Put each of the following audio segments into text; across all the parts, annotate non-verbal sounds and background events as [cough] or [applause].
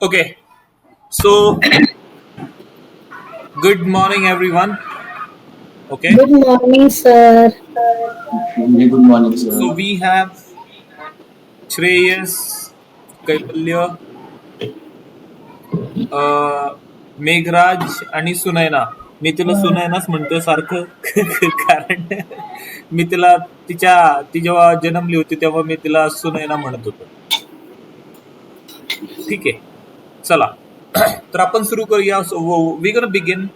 Okay, so good morning, everyone. Okay, Good morning, sir. Very good morning, so sir. we have Shreyas, Kaipalya, uh, Meghraj आणि सुनयना मी तिला सुनयनाच म्हणतोय सारखं कारण मी तिला तिच्या ती जेव्हा जन्मली होती तेव्हा मी तिला सुनयना म्हणत होतो ठीक आहे. चला. तर आपण सुरू करूया. We gonna begin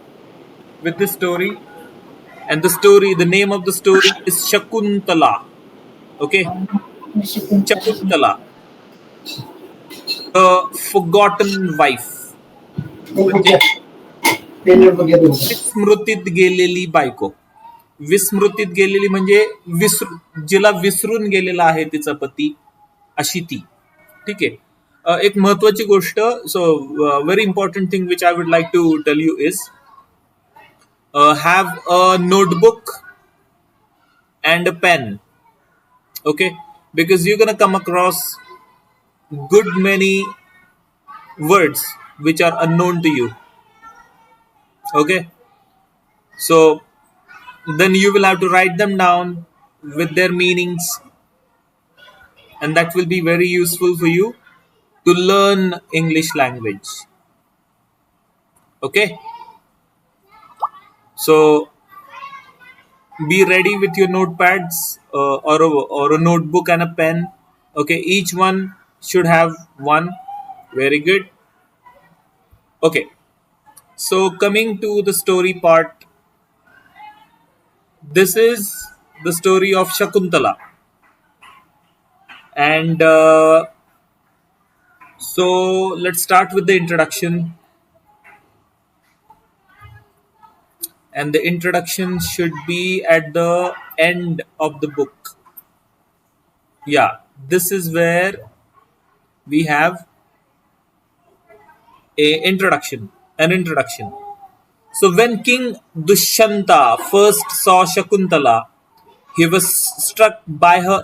with the story and the story the name of the story is Shakuntala okay Shakuntala forgotten wife म्हणजे विस्मृतीत गेलेली बायको विस्मृतीत गेलेली म्हणजे विसरू जिला विसरून गेलेला आहे तिचा पती अशी ती. ठीक आहे? एक महत्वाची गोष्ट so very important thing which I would like to tell you is have a notebook and a pen okay because you're going to come across good many words which are unknown to you okay so then you will have to write them down with their meanings and that will be very useful for you to learn english language. Okay? So be ready with your notepads uh, or a, or a notebook and a pen. Okay? Each one should have one. Very good. Okay. So coming to the story part. This is the story of shakuntala. And uh, so let's start with the introduction. And the introduction should be at the end of the book. Yeah this is where we have a introduction an introduction. So when king dushyanta first saw shakuntala he was struck by her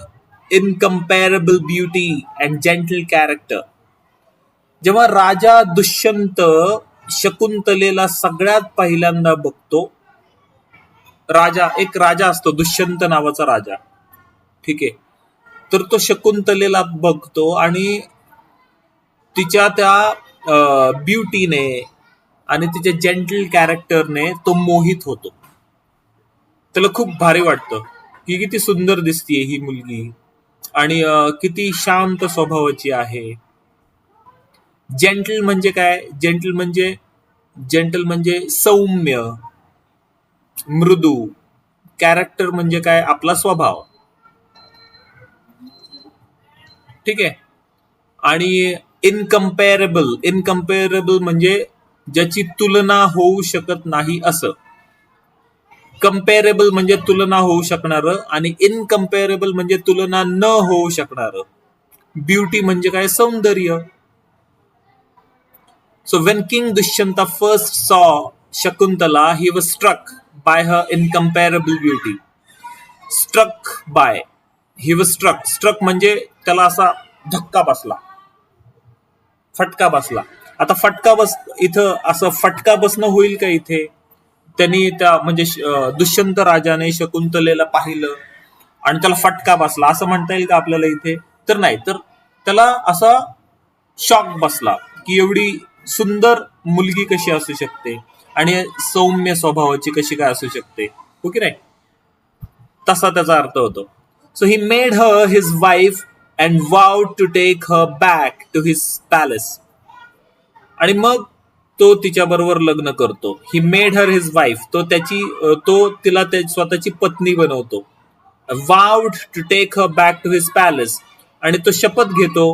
incomparable beauty and gentle character जेव्हा राजा दुष्यंत शकुंतलेला सगळ्यात पहिल्यांदा बघतो राजा एक राजा असतो दुष्यंत नावाचा राजा. ठीक आहे. तर तो शकुंतलेला बघतो आणि तिच्या त्या ब्युटीने आणि तिच्या जेंटल कॅरेक्टरने तो मोहित होतो. त्याला खूप भारी वाटतं की किती सुंदर दिसतीये ही मुलगी. आणि किती शांत स्वभावाची आहे. जेंटल म्हणजे काय? जेंटल म्हणजे जेंटल म्हणजे सौम्य मृदू. कॅरेक्टर म्हणजे काय? आपला स्वभाव. ठीक आहे? आणि इनकम्पेरेबल इनकम्पेरेबल म्हणजे ज्याची तुलना होऊ शकत नाही असं. कम्पेरेबल म्हणजे तुलना होऊ शकणार आणि इनकम्पेरेबल म्हणजे तुलना न होऊ शकणार. ब्युटी म्हणजे काय? सौंदर्य. So when King Dushyanta first saw Shakuntala, he was struck by her incomparable beauty. Struck by. He was struck. Struck म्हणजे त्याला असा धक्का बसला फटका बसला आता फटका बस इथं असं फटका बसणं होईल का इथे त्यांनी त्या म्हणजे दुष्यंत राजाने शकुंतलेला पाहिलं आणि त्याला फटका बसला असं म्हणता येईल का आपल्याला इथे तर नाही तर त्याला असा शॉक बसला की एवढी सुंदर मुलगी कशी असू शकते? आणि सौम्य स्वभावाची कशी काय असू शकते? हो ओके नाही? तसा त्याचा अर्थ होतो. So he made her his wife and vowed to take her back to his palace आणि मग तो तिच्या बरोबर लग्न करतो. He made her his wife तो त्याची तो तिला स्वतःची पत्नी बनवतो. Vowed to take her back to his palace आणि तो शपथ घेतो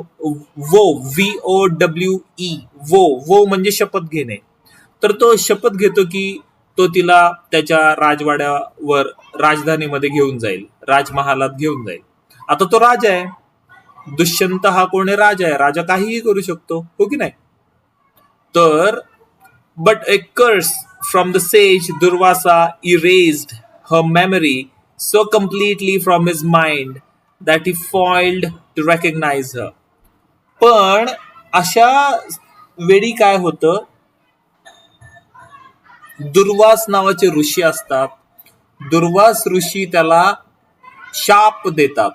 वो व्ही ओ डब्ल्यू ई वो वो म्हणजे शपथ घेणे. तर तो शपथ घेतो की तो तिला त्याच्या राजवाड्यावर राजधानीमध्ये घेऊन जाईल राजमहालात घेऊन जाईल. आता तो राजा आहे. दुष्यंत हा कोण आहे राजा आहे? राजा काहीही करू शकतो हो की नाही? तर but a curse from the sage Durvasa erased her memory so completely from his mind that he failed to recognise her. पण अशा वेळी काय होतं? दुर्वास नावाचे ऋषी असतात. दुर्वास ऋषी त्याला शाप देतात.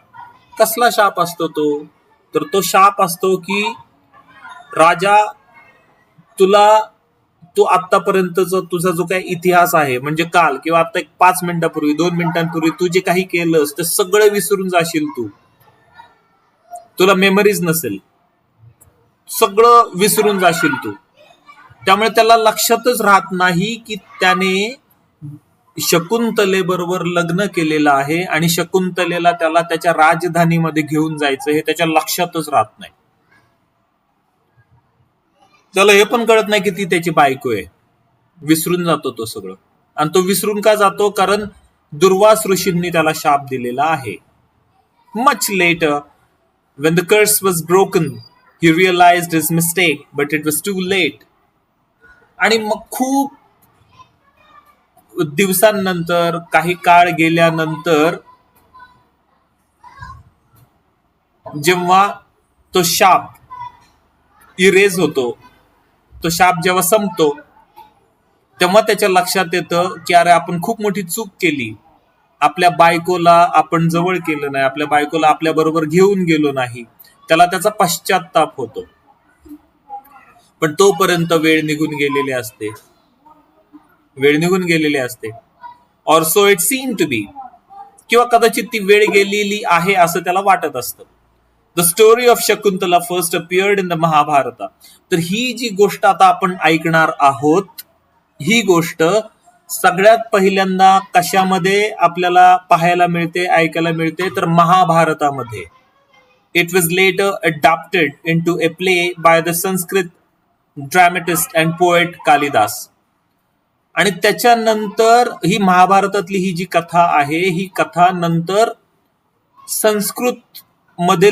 कसला शाप असतो तो? तर तो शाप असतो की राजा तुला तू आतापर्यंतचा तुझा जो काही इतिहास आहे म्हणजे काल किंवा आता एक पाच मिनिटापूर्वी दोन मिनिटांपूर्वी तू जे काही केलंस ते सगळं विसरून जाशील तू. तुला मेमरीज नसेल. सगळं विसरून जाशील तू. त्यामुळे त्याला लक्षातच राहत नाही की त्याने शकुंतले बरोबर लग्न केलेलं आहे आणि शकुंतलेला त्याला त्याच्या राजधानीमध्ये घेऊन जायचं हे त्याच्या लक्षातच राहत नाही. त्याला हे पण कळत नाही की ती त्याची बायको आहे. विसरून जातो तो सगळं. आणि तो विसरून का जातो? कारण दुर्वास ऋषींनी त्याला शाप दिलेला आहे. Much late when the curse was broken he realise his mistake but it was too late आणि मग खूप दिवसांनंतर काही काळ गेल्यानंतर जेव्हा तो शाप इरेज होतो तो शाप जेव्हा संपतो तेव्हा त्याच्या लक्षात येतं की अरे आपण खूप मोठी चूक केली. आपल्या बायकोला आपण जवळ केलं नाही आपल्या बायकोला आपल्या बरोबर घेऊन गेलो नाही. त्याला त्याचा पश्चाताप होतो. पण तोपर्यंत वेळ निघून गेलेली असते. वेळ निघून गेलेली असते. Or so it seen to be किंवा कदाचित ती वेळ गेलेली आहे असं त्याला वाटत असतं. The story of Shakuntala first appeared in the Mahabharata तर ही जी गोष्ट आता आपण ऐकणार आहोत ही गोष्ट सगळ्यात पहिल्यांदा कशामध्ये आपल्याला पाहायला मिळते ऐकायला मिळते? तर महाभारतामध्ये. It was later adapted into a play by the Sanskrit dramatist and poet Kalidas आणि त्याच्यानंतर ही महाभारतातली ही जी कथा आहे ही कथा नंतर संस्कृत मध्ये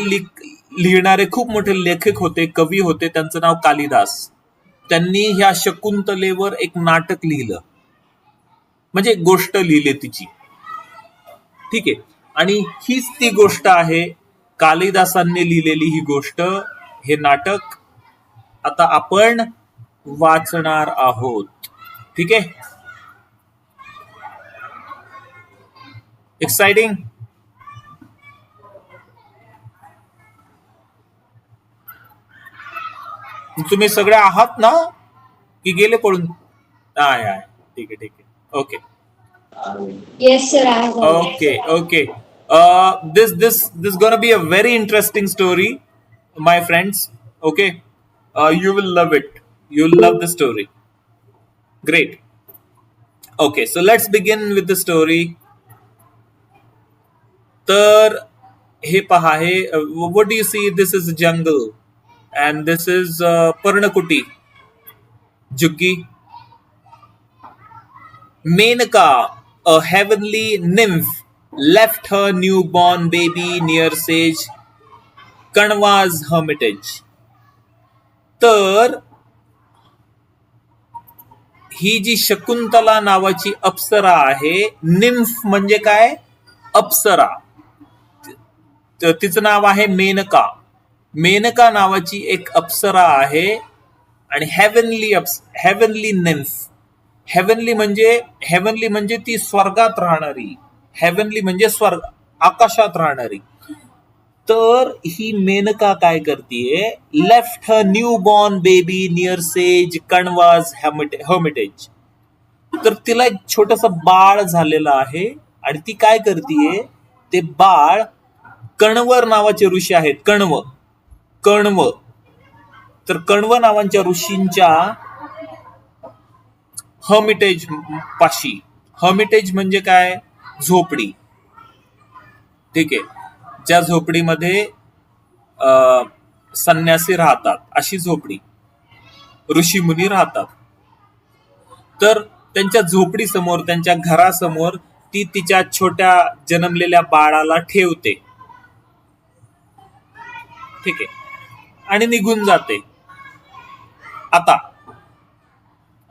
लिहिणारे खूप मोठे लेखक होते कवी होते त्यांचं नाव कालिदास. त्यांनी ह्या शकुंतलेवर एक नाटक लिहिलं. म्हणजे गोष्ट लिहिली तिची. ठीक आहे? आणि हीच ती गोष्ट आहे कालिदासांनी लिहिलेली ही गोष्ट हे नाटक. आता आपण वाचणार आहोत. ठीक आहे? एक्साइटिंग तुम्ही सगळे आहात ना की गेले पळून आहे आहे ठीक आहे ठीक आहे okay Yes, sir, I have. heard. Okay, okay. Uh, this this this gonna be a very interesting story, my friends. Okay, uh, you will love it. You'll love the story. Great. Okay, so let's begin with the story. तर हे पहा हे what do you see? This is jungle, and this is uh, Parnakuti, Juggi, Menaka, a heavenly nymph, left her newborn baby near sage Kanwa's hermitage. तर ही जी शकुंतला नावाची अप्सरा आहे nymph म्हणजे काय अप्सरा तिचं नाव आहे मेनका मेनका नावाची एक अप्सरा आहे आणि heavenly aps heavenly nymph heavenly म्हणजे हेवनली म्हणजे ती स्वर्गात राहणारी. हेवनली म्हणजे स्वर्ग आकाशात राहणारी. तर ही मेनका काय करतीये? Left her new born baby near sage Kanva's hermitage तर तिला एक छोटस बाळ झालेलं आहे आणि ती काय करतीये? ते बाळ कणवर नावाचे ऋषी आहेत कणव. कण्व. तर कण्व नावांच्या ऋषींच्या हमिटेज पाशी. हर्मिटेज म्हणजे काय? झोपडी. ठीक आहे. ज्या झोपडीमध्ये संन्यासी राहतात अशी झोपडी. ऋषी मुनी राहतात. तर त्यांच्या झोपडी समोर त्यांच्या घरासमोर ती तिच्या छोट्या जन्मलेल्या बाळाला ठेवते. ठीक आहे. आणि निघून जाते. आता.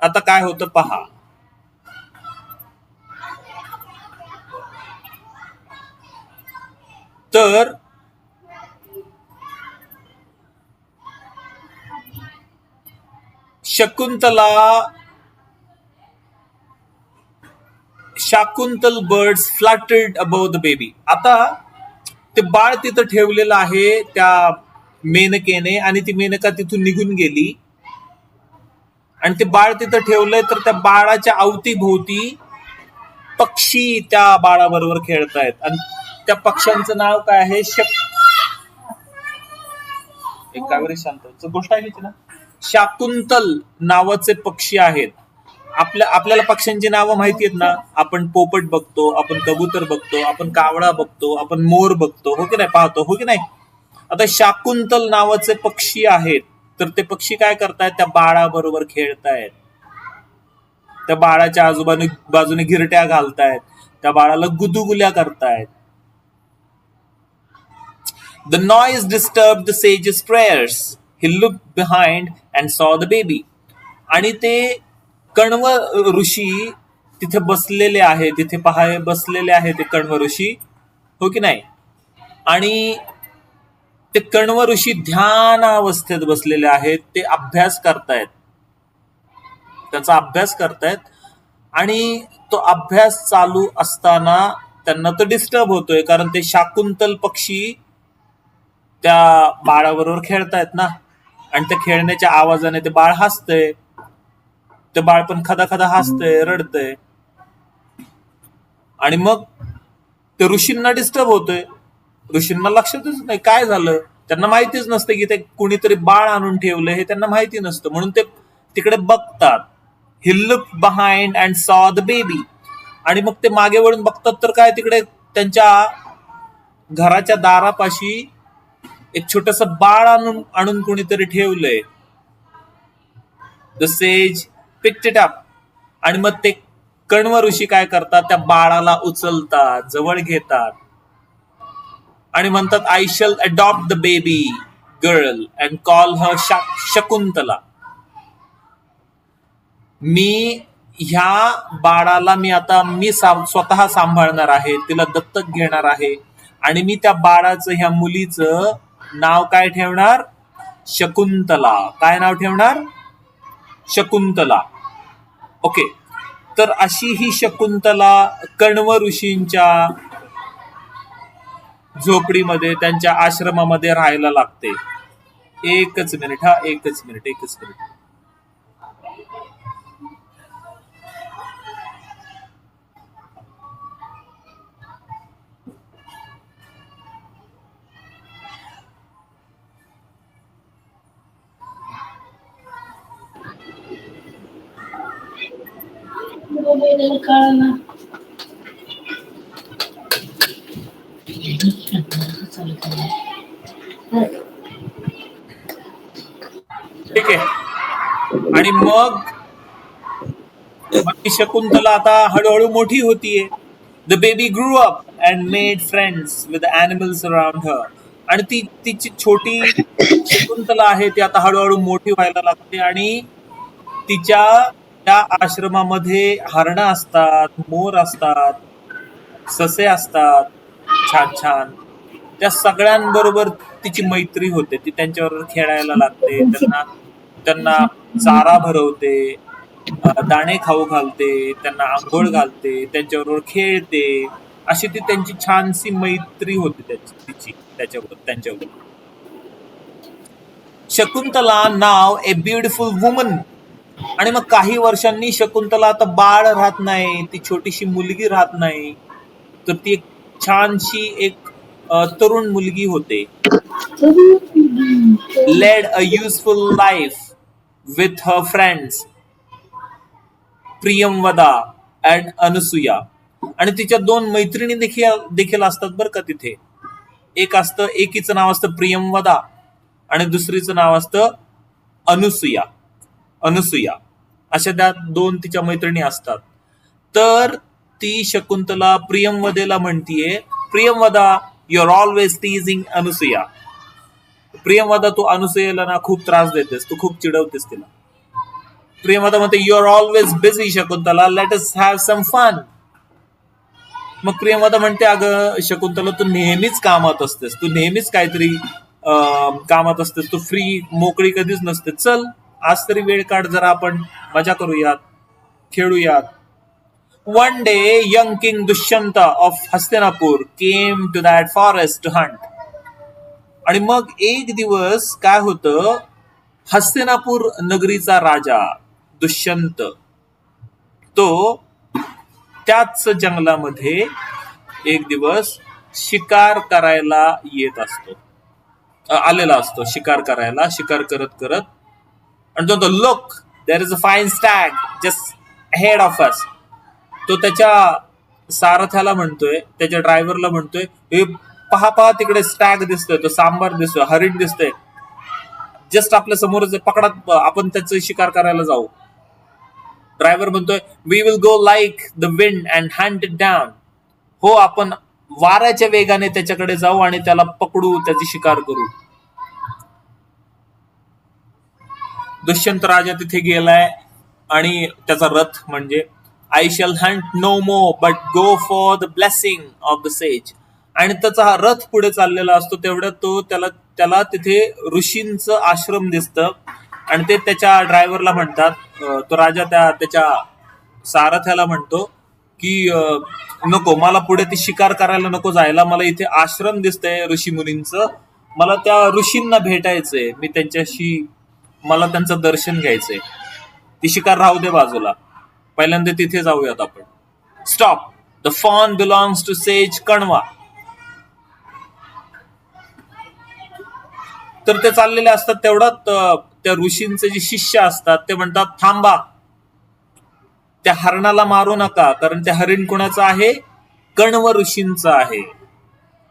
आता काय होतं पहा. तर Shakuntala Shakuntal birds fluttered about the baby. आता ते बाळ तिथं ठेवलेलं आहे त्या मेनकेने आणि ती मेनका तिथून निघून गेली. आणि ते बाळ तिथं ठेवलंय तर त्या बाळाच्या अवतीभोवती पक्षी त्या बाळाबरोबर खेळतायत. आणि त्या पक्ष्यांचं नाव काय आहे? शक शांत गोष्ट ऐकायची ना शाकुंतल नावाचे पक्षी आहेत. आपल्या आपल्याला पक्ष्यांची नावं माहिती आहेत ना? आपण पोपट बघतो आपण कबूतर बघतो आपण कावळा बघतो आपण मोर बघतो हो की नाही? पाहतो हो की नाही? आता शाकुंतल नावाचे पक्षी आहेत तर ते पक्षी काय करतायत? त्या बाळाबरोबर खेळतायत. त्या बाळाच्या आजोबाने बाजूने गिरट्या घालतायत. त्या बाळाला गुदुगुल्या करतायत. The noise disturb the sage's prayers he look behind and saw the baby आणि ते कण्व ऋषी तिथे बसलेले आहे तिथे पहाय बसलेले आहे ते कण्व ऋषी. हो की नाही? आणि ते कण्व ऋषी ध्यान अवस्थेत बसलेले आहेत ते अभ्यास करतायत. त्याचा अभ्यास करतायत आणि तो अभ्यास चालू असताना त्यांना तो डिस्टर्ब होतोय कारण ते शाकुंतल पक्षी त्या बाळाबरोबर खेळतायत ना. आणि त्या खेळण्याच्या आवाजाने ते बाळ हसतंय. ते बाळ पण खदा खदा हसतंय रडतंय. आणि मग ते ऋषींना डिस्टर्ब होतोय. ऋषींना लक्षातच नाही काय झालं. त्यांना माहितीच नसतं की ते कुणीतरी बाळ आणून ठेवलं हे त्यांना माहिती नसतं. म्हणून ते तिकडे बघतात. He look behind and saw the baby आणि मग ते मागे वळून बघतात तर काय तिकडे त्यांच्या घराच्या दारापाशी एक छोटस बाळ आणून आणून कोणीतरी ठेवलंय. The sage picked it up आणि मग ते कण्व ऋषी काय करतात? त्या बाळाला उचलतात जवळ घेतात. आणि म्हणतात I shall adopt the baby girl and call her Shakuntala. मी ह्या बाळाला मी आता मी स्वतः सांभाळणार आहे तिला दत्तक घेणार आहे आणि मी त्या बाळाचं ह्या मुलीचं नाव काय ठेवणार? शकुंतला. काय नाव ठेवणार? शकुंतला. ओके. तर अशी ही शकुंतला कण्व ऋषींच्या झोपडीमध्ये त्यांच्या आश्रमामध्ये राहायला लागते. एकच मिनिट हा एकच मिनिट एकच मिनिट. कळना ठीक आहे. आणि मग मग ती शकुंतला आता हळूहळू मोठी होतीये. The baby grew up and made friends with animals around her आणि ती तिची छोटी शकुंतला आहे ती आता हळूहळू मोठी व्हायला लागते. आणि तिच्या त्या आश्रमामध्ये हरणं असतात मोर असतात ससे असतात. छान छान त्या सगळ्यांबरोबर तिची मैत्री होते. ती त्यांच्याबरोबर खेळायला लागते. त्यांना त्यांना चारा भरवते दाणे खाऊ घालते त्यांना आंघोळ घालते त्यांच्याबरोबर खेळते. अशी ती त्यांची छानशी मैत्री होती त्याची तिची त्याच्याबरोबर त्यांच्याबरोबर. Shakuntala now a beautiful woman. आणि मग काही वर्षांनी शकुंतला आता बाळ राहत नाही. ती छोटीशी मुलगी राहत नाही. तर ती एक छानशी एक तरुण मुलगी होते. Led a useful life with her friends Priyamvada and Anusuya आणि तिच्या दोन मैत्रिणी देखील देखील असतात बरं का तिथे. एक असतं एकीचं नाव असतं प्रियमवदा आणि दुसरीचं नाव असतं अनुसुया अनुसुया अशा त्या दोन तिच्या मैत्रिणी असतात. तर ती शकुंतला प्रियमवदेला म्हणतीये. Priyamvada you're always teasing Anusuya Priyamvada तू अनुसुयेला ना खूप त्रास देतेस तू खूप चिडवतेस तिला. प्रियमवदा म्हणते you are always busy Shakuntala let us have some fun मग प्रियमवदा म्हणते अगं शकुंतला तू नेहमीच कामात असतेस तू नेहमीच काहीतरी कामात असतेस तू फ्री मोकळी कधीच नसते चल आज तरी वेळ काढ जरा आपण मजा करूयात खेळूयात. One day young king Dushyant of Hastinapur came to that forest to hunt आणि मग एक दिवस काय होतं? हस्तिनापूर नगरीचा राजा दुष्यंत तो त्याच जंगलामध्ये एक दिवस शिकार करायला येत असतो. आलेला असतो शिकार करायला शिकार करत करत. आणि तो look there is a fine stag just head of us तो त्याच्या सारथ्याला म्हणतोय त्याच्या ड्रायव्हरला म्हणतोय हे पहा पहा तिकडे स्टॅग दिसतोय तो सांबार दिसतोय हरिण दिसतोय. जस्ट आपल्यासमोर आहे, पकडात आपण त्याचा शिकार करायला जाऊ. ड्रायव्हर म्हणतोय we will go like the wind and hunt them down हो आपण वाऱ्याच्या वेगाने त्याच्याकडे जाऊ आणि त्याला पकडू त्याची शिकार करू. दुष्यंत राजा तिथे गेलाय आणि त्याचा रथ म्हणजे I shall hunt no more but go for the blessing of the sage आणि त्याचा हा रथ पुढे चाललेला असतो तेवढ्यात तो त्याला त्याला तिथे ऋषींचं आश्रम दिसतं. आणि ते त्याच्या ड्रायव्हरला म्हणतात तो राजा त्या त्याच्या सारथ्याला म्हणतो की नको मला पुढे ती शिकार करायला नको जायला. मला इथे आश्रम दिसतंय ऋषी मुनींचं. मला त्या ऋषींना भेटायचंय. मी त्यांच्याशी मला त्यांचं दर्शन घ्यायचंय. ती शिकार राहू दे बाजूला. पहिल्यांदा तिथे जाऊयात आपण. Stop the fawn belongs to sage Kanva तर ते चाललेले असतात तेवढ्यात त्या ऋषींचे जे शिष्य असतात ते म्हणतात थांबा. त्या हरणाला मारू नका कारण ते हरिण कोणाचं आहे? कण्व ऋषींचं आहे.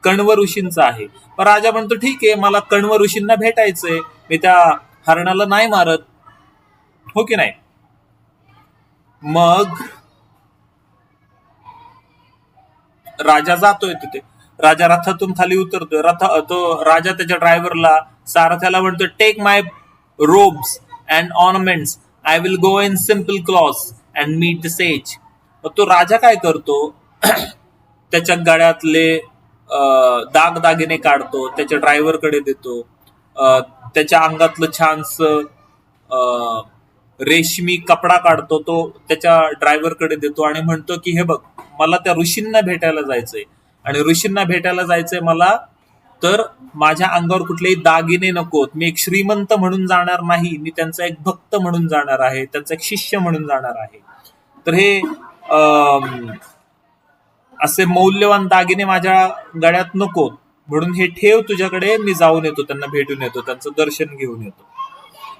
कण्व ऋषींचं आहे. पण राजा म्हणतो ठीक आहे मला कण्व ऋषींना भेटायचंय. मी त्या हरणाला नाही मारत. हो की नाही? मग राजा जातोय तिथे. राजा रथातून खाली उतरतोय. रथ तो राजा त्याच्या ड्रायव्हरला सारथ्याला म्हणतो take my robes and ornaments I will go in simple cloth and meet the sage मग तो राजा काय करतो? [clears throat] त्याच्या गळ्यातले अं, दागदागिने काढतो त्याच्या ड्रायव्हरकडे देतो. त्याच्या अंगातलं छानस रेशमी कपडा काढतो तो त्याच्या ड्रायव्हरकडे देतो आणि म्हणतो की हे बघ मला त्या ऋषींना भेटायला जायचंय. आणि ऋषींना भेटायला जायचंय मला तर माझ्या अंगावर कुठलेही दागिने नकोत. मी एक श्रीमंत म्हणून जाणार नाही. मी त्यांचा एक भक्त म्हणून जाणार आहे. त्यांचा एक शिष्य म्हणून जाणार आहे. तर हे अं, असे मौल्यवान दागिने माझ्या गळ्यात नकोत. म्हणून हे ठेव तुझ्याकडे. मी जाऊन येतो त्यांना भेटून येतो त्यांचं दर्शन घेऊन येतो.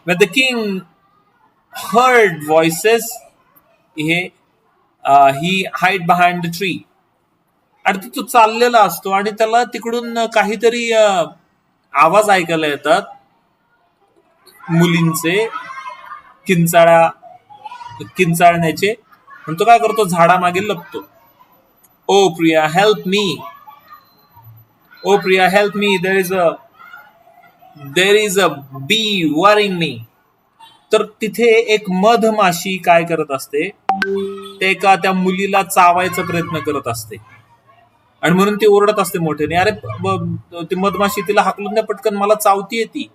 द किंग heard voices, हे he hid behind the tree आणि तो- तो चाललेला असतो आणि त्याला तिकडून काहीतरी आवाज ऐकायला येतात. मुलींचे किंचाळा किंचाळण्याचे. आणि तो काय करतो? झाडामागे लपतो. O Priya help me O Priya help me there is a there is a bee worrying me तर तिथे एक मधमाशी काय करत असते? ते एका त्या मुलीला चावायचा प्रयत्न करत असते. आणि म्हणून ती ओरडत असते मोठ्याने अरे ती मधमाशी तिला हाकलून द्या पटकन मला चावतीये ती.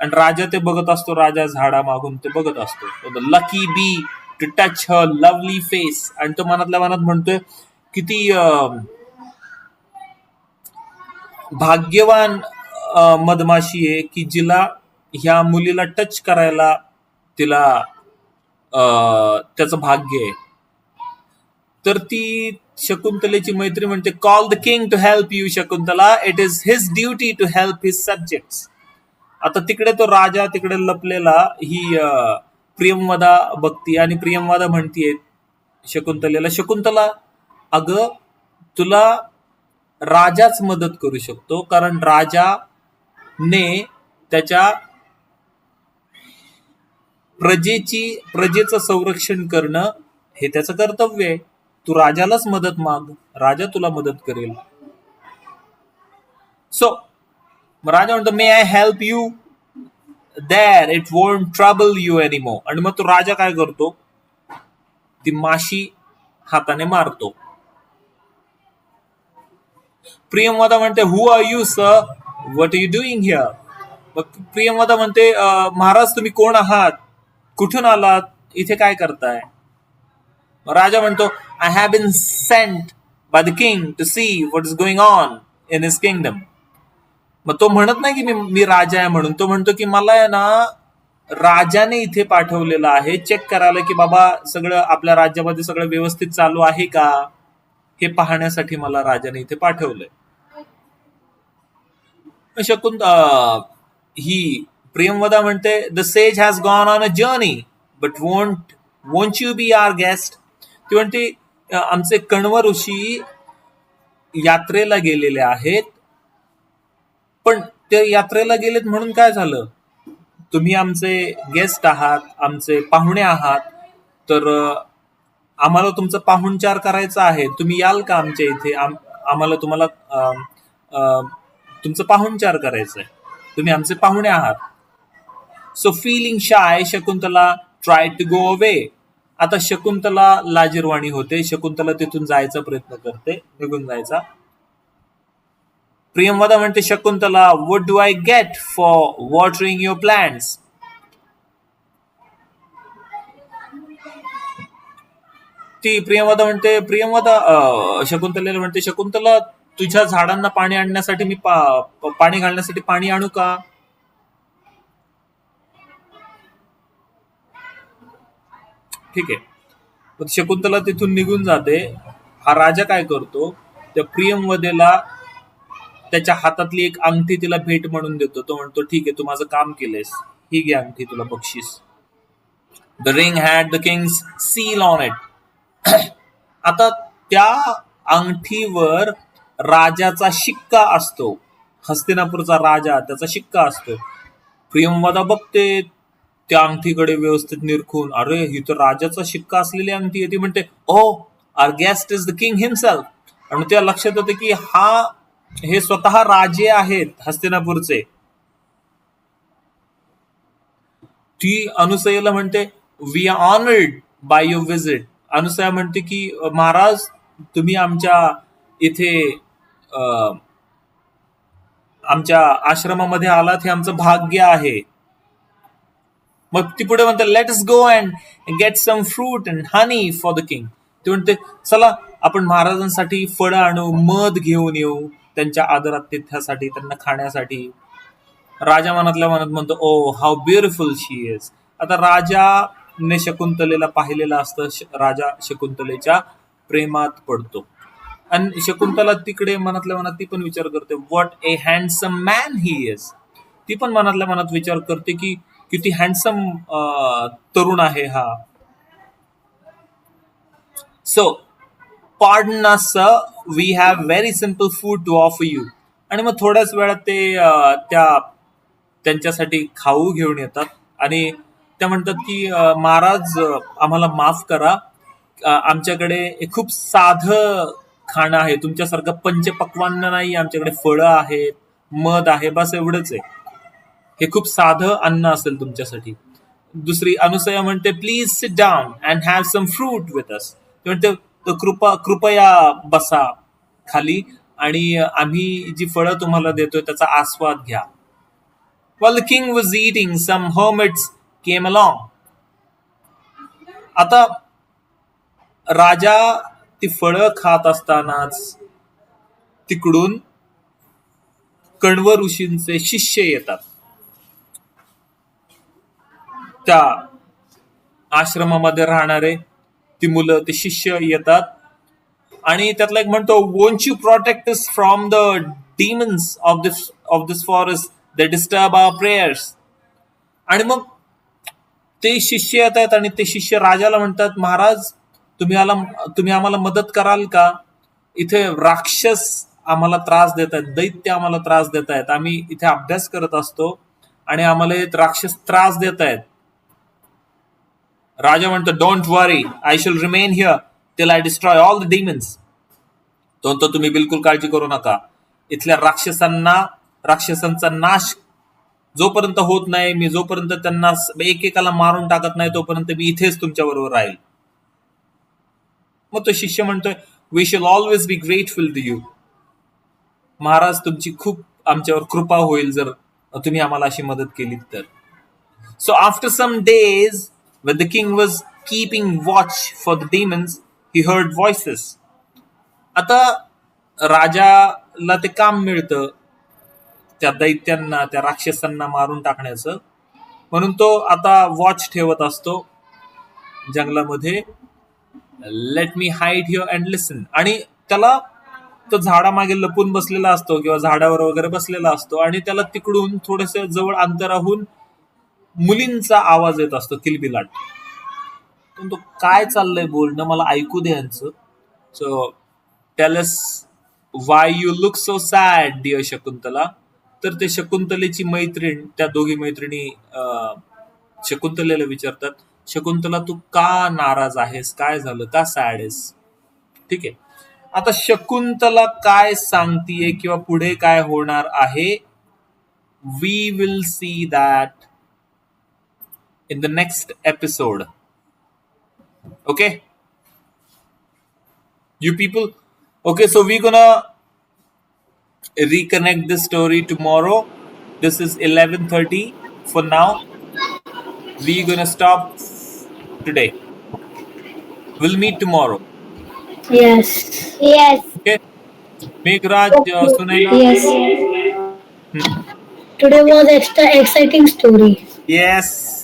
आणि राजा ते बघत असतो राजा झाडा मागून ते बघत असतो. Lucky bee to touch her lovely face आणि तो मनातल्या मनात म्हणतोय किती अं, भाग्यवान मधमाशी आहे की जिला ह्या मुलीला टच करायला तिला अं, त्याचं भाग्य आहे तर ती शकुंतलेची मैत्री म्हणते call the king to help you Shakuntala. It is his duty to help his subject आता तिकडे तो राजा तिकडे लपलेला ही प्रियमवादा बघती आणि प्रियमवादा म्हणतीये शकुंतलेला. शकुंतला अगं तुला राजाच मदत करू शकतो कारण राजाने त्याच्या प्रजेची प्रजेचं संरक्षण करणं हे त्याचं कर्तव्य आहे. तू राजालाच मदत माग. राजा तुला मदत करेल. सो राजा म्हणतो may I help you there it won't trouble you anymore आणि मग तो राजा काय करतो? ती माशी हाताने मारतो. प्रियमवादा म्हणते who are you sir what you doing here मग प्रियंवदा म्हणते महाराज तुम्ही कोण आहात? कुठून आलात? इथे काय करताय? मग राजा म्हणतो I have been sent by the king to see what is going on in his kingdom मग तो म्हणत नाही की मी मी राजा आहे म्हणून. तो म्हणतो की मला आहे ना राजाने इथे पाठवलेलं आहे. चेक करायला की बाबा सगळं आपल्या राज्यामध्ये सगळं व्यवस्थित चालू आहे का? हे पाहण्यासाठी मला राजाने इथे पाठवलंय. मग शकुंत ही प्रियमवदा म्हणते the sage has gone on a journey but won't won't you be our guest ती म्हणते आमचे कण्व ऋषी यात्रेला गेलेले आहेत पण ते यात्रेला गेलेत म्हणून काय झालं? तुम्ही आमचे गेस्ट आहात आमचे पाहुणे आहात तर आम्हाला तुमचा पाहुणचार करायचा आहे. तुम्ही याल का आमच्या इथे? आम्हाला तुम्हाला तुमचं पाहुणचार करायचं आहे तुम्ही आमचे पाहुणे आहात. So feeling shy Shakuntala try to go away आता शकुंतला लाजीरवाणी होते. शकुंतला तिथून जायचा प्रयत्न करते. निघून जायचा. प्रियमवदा म्हणते Shakuntala would do I get for watering your plants ती प्रियमवदा म्हणते प्रियमवदा शकुंतलेला म्हणते शकुंतला तुझ्या झाडांना पाणी आणण्यासाठी मी पा- पाणी घालण्यासाठी पाणी आणू का? ठीक आहे. पण शकुंतला तिथून निघून जाते. हा राजा काय करतो? त्या प्रियमवदेला त्याच्या हातातली एक अंगठी तिला भेट म्हणून देतो. तो म्हणतो ठीक आहे तू माझं काम केलेस ही घे अंगठी तुला बक्षीस. The ring had the king's seal on it आता त्या अंगठीवर राजाचा शिक्का असतो. हस्तिनापूरचा राजा त्याचा शिक्का असतो. प्रियमवदा बघते त्या अंगठीकडे व्यवस्थित निरखून अरे ही तर राजाचा शिक्का असलेली अंगठी आहे ती म्हणते ओ our guest is the king himself आणि त्या लक्षात येतं की हा हे स्वतः राजे आहेत हस्तिनापूरचे. ती अनुसयेला म्हणते we are honoured by your visit Anasuya म्हणते की महाराज तुम्ही आमच्या इथे अं, आमच्या आश्रमामध्ये आलात हे आमचं भाग्य आहे. मग ती पुढे म्हणतात let us go and get some fruit and honey for the king ते म्हणते चला आपण महाराजांसाठी फळं आणू मध घेऊन येऊ त्यांच्या आदरातिथ्यासाठी त्यांना खाण्यासाठी. राजा मनातल्या मनात म्हणतो oh how beautiful she is आता राजाने शकुंतलेला पाहिलेलं असतं श- राजा शकुंतलेच्या प्रेमात पडतो. आणि शकुंतला तिकडे मनातल्या मनात ती पण विचार करते what a handsome man he is ती पण मनातल्या मनात विचार करते की किती हँडसम तरुण आहे हा. So pardon us we have very simple food to offer you आणि मग थोड्याच वेळात ते त्या त्यांच्यासाठी खाऊ घेऊन येतात. आणि त्या म्हणतात की महाराज आम्हाला माफ करा. आमच्याकडे खूप साधं खाणं आहे. तुमच्यासारखं पंचपक्वान्न नाही. आमच्याकडे फळं आहेत मध आहे बस एवढंच आहे. हे खूप साधं अन्न असेल तुमच्यासाठी. दुसरी अनुसया म्हणते please sit down and have some fruit with us ते म्हणते कृपा कृपया बसा खाली आणि आम्ही जी फळं तुम्हाला देतोय त्याचा आस्वाद घ्या. While king was eating some hermits came along आता राजा ती फळं खात असतानाच तिकडून कण्व ऋषींचे शिष्य येतात. त्या आश्रमामध्ये राहणारे ती मुलं ते शिष्य येतात. आणि त्यातला एक म्हणतो won't you protect us from the demons of this of this forest the disturb our prayers आणि मग ते शिष्य येत आहेत आणि ते शिष्य राजाला म्हणतात महाराज तुम्ही आला तुम्ही आम्हाला मदत कराल का? इथे राक्षस आम्हाला त्रास देत आहेत दैत्य आम्हाला त्रास देत आहेत. आम्ही इथे अभ्यास करत असतो आणि आम्हाला राक्षस त्रास देत आहेत. राजा म्हणतो don't worry I shall remain here till I destroy all the demons तो म्हणतो तुम्ही बिलकुल काळजी करू नका. इथल्या राक्षसांना राक्षसांचा नाश जोपर्यंत होत नाही मी जोपर्यंत त्यांना एकेकाला मारून टाकत नाही तोपर्यंत मी इथेच तुमच्या बरोबर राहील. मग तो शिष्य म्हणतोय we shall always be grateful to you Maharaj तुमची खूप आमच्यावर कृपा होईल जर तुम्ही आम्हाला अशी मदत केली तर. So after some days when the king was keeping watch for the demons he heard voices. आता राजाला ते काम मिळतं. त्या दैत्यांना त्या राक्षसांना मारून टाकण्याचं. म्हणून तो आता वॉच ठेवत असतो जंगलामध्ये. Let me hide here and listen आणि त्याला तो झाडामागे लपून बसलेला असतो किंवा झाडावर वगैरे बसलेला असतो आणि त्याला तिकडून थोडस जवळ अंतराहून मुलींचा आवाज येत असतो किलबिलाट पण तो काय चाललंय बोलणं मला ऐकू दे यांचं. So tell us why you look so sad dear Shakuntala. तर ते शकुंतलेची मैत्रीण त्या दोघी मैत्रिणी शकुंतलेला विचारतात शकुंतला तू का नाराज आहेस? काय झालं? का सॅड आहेस? ठीक आहे. आता शकुंतला काय सांगतीये किंवा पुढे काय होणार आहे? We will see that in the next episode. Okay? You people? Okay, so we're gonna reconnect this story tomorrow. This is 11:30 for now. We're gonna stop today. We'll meet tomorrow. Yes. Yes. Okay? Meghraj, uh, Sunaina. Yes. Hmm. Today was extra exciting story. Yes,